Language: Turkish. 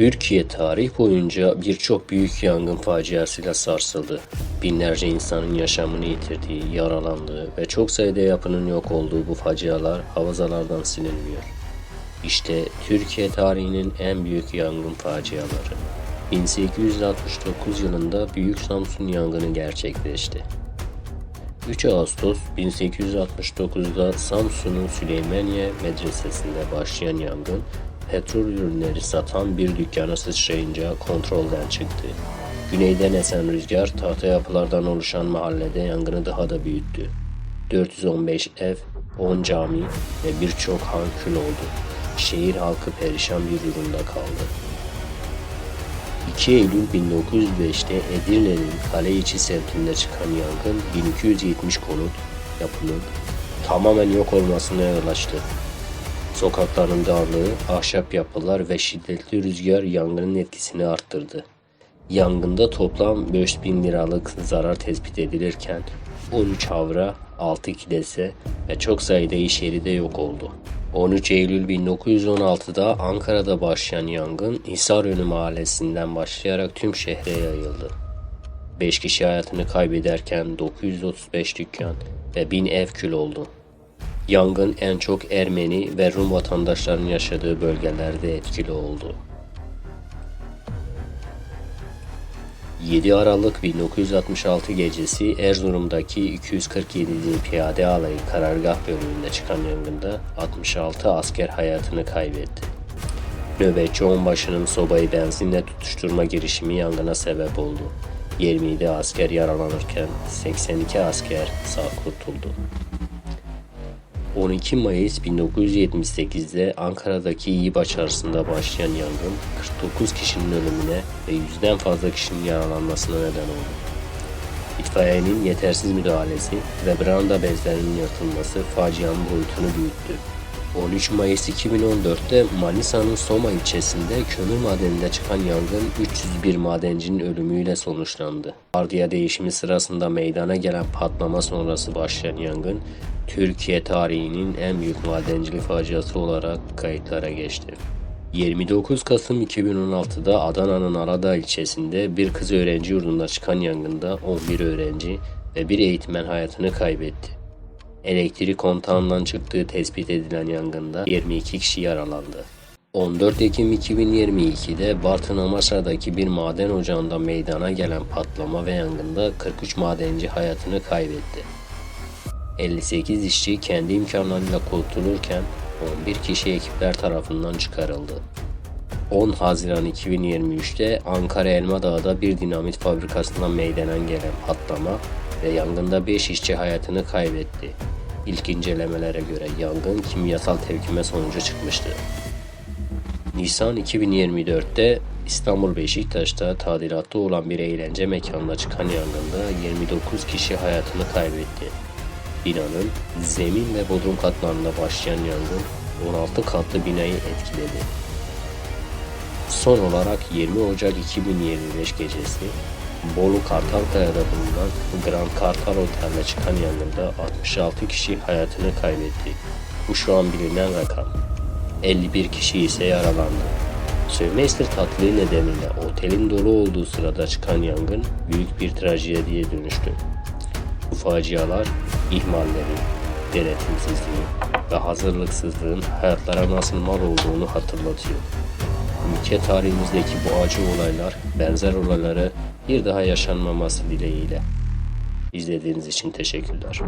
Türkiye tarih boyunca birçok büyük yangın faciasıyla sarsıldı. Binlerce insanın yaşamını yitirdiği, yaralandığı ve çok sayıda yapının yok olduğu bu facialar havazalardan silinmiyor. İşte Türkiye tarihinin en büyük yangın faciaları. 1869 yılında Büyük Samsun yangını gerçekleşti. 3 Ağustos 1869'da Samsun'un Süleymaniye Medresesi'nde başlayan yangın, petrol ürünleri satan bir dükkana sıçrayınca kontrolden çıktı. Güneyden esen rüzgar tahta yapılardan oluşan mahallede yangını daha da büyüttü. 415 ev, 10 cami ve birçok han kül oldu. Şehir halkı perişan bir durumda kaldı. 2 Eylül 1905'te Edirne'nin Kaleiçi semtinde çıkan yangın 1270 konut, yapının tamamen yok olmasına yol açtı. Sokakların darlığı, ahşap yapılar ve şiddetli rüzgar yangının etkisini arttırdı. Yangında toplam 5000 liralık zarar tespit edilirken 13 havra, 6 kilise ve çok sayıda iş yeri de yok oldu. 13 Eylül 1916'da Ankara'da başlayan yangın Hisarönü mahallesinden başlayarak tüm şehre yayıldı. 5 kişi hayatını kaybederken 935 dükkan ve 1000 ev kül oldu. Yangın en çok Ermeni ve Rum vatandaşlarının yaşadığı bölgelerde etkili oldu. 7 Aralık 1966 gecesi Erzurum'daki 247. Piyade Alayı karargah bölümünde çıkan yangında 66 asker hayatını kaybetti. Nöbetçi onbaşının sobayı benzinle tutuşturma girişimi yangına sebep oldu. 27 asker yaralanırken 82 asker sağ kurtuldu. 12 Mayıs 1978'de Ankara'daki İyibaç arasında başlayan yangın 49 kişinin ölümüne ve yüzden fazla kişinin yaralanmasına neden oldu. İtfaiyenin yetersiz müdahalesi ve branda bezlerinin yırtılması facianın boyutunu büyüttü. 13 Mayıs 2014'te Manisa'nın Soma ilçesinde kömür madeninde çıkan yangın 301 madencinin ölümüyle sonuçlandı. Ardiya değişimi sırasında meydana gelen patlama sonrası başlayan yangın Türkiye tarihinin en büyük madencilik faciası olarak kayıtlara geçti. 29 Kasım 2016'da Adana'nın Aladağ ilçesinde bir kız öğrenci yurdunda çıkan yangında 11 öğrenci ve bir eğitmen hayatını kaybetti. Elektrik kontağından çıktığı tespit edilen yangında 22 kişi yaralandı. 14 Ekim 2022'de Bartın Amasya'daki bir maden ocağında meydana gelen patlama ve yangında 43 madenci hayatını kaybetti. 58 işçi kendi imkanlarıyla kurtulurken 11 kişi ekipler tarafından çıkarıldı. 10 Haziran 2023'te Ankara Elmadağ'da bir dinamit fabrikasından meydana gelen patlama ve yangında 5 işçi hayatını kaybetti. İlk incelemelere göre yangın kimyasal tepkime sonucu çıkmıştı. Nisan 2024'te İstanbul Beşiktaş'ta tadilatta olan bir eğlence mekanına çıkan yangında 29 kişi hayatını kaybetti. Binanın zemin ve bodrum katlarında başlayan yangın 16 katlı binayı etkiledi. Son olarak 20 Ocak 2025 gecesi Bolu Kartalkaya'da bulunan Grand Kartal Otel'de çıkan yangında 66 kişi hayatını kaybetti. Bu şu an bilinen rakam. 51 kişi ise yaralandı. Sömestr tatili nedeniyle otelin dolu olduğu sırada çıkan yangın büyük bir trajediye dönüştü. Bu facialar ihmalleri, denetimsizliği ve hazırlıksızlığın hayatlara nasıl mal olduğunu hatırlatıyor. Ülke tarihimizdeki bu acı olaylar benzer olayları bir daha yaşanmaması dileğiyle. İzlediğiniz için teşekkürler.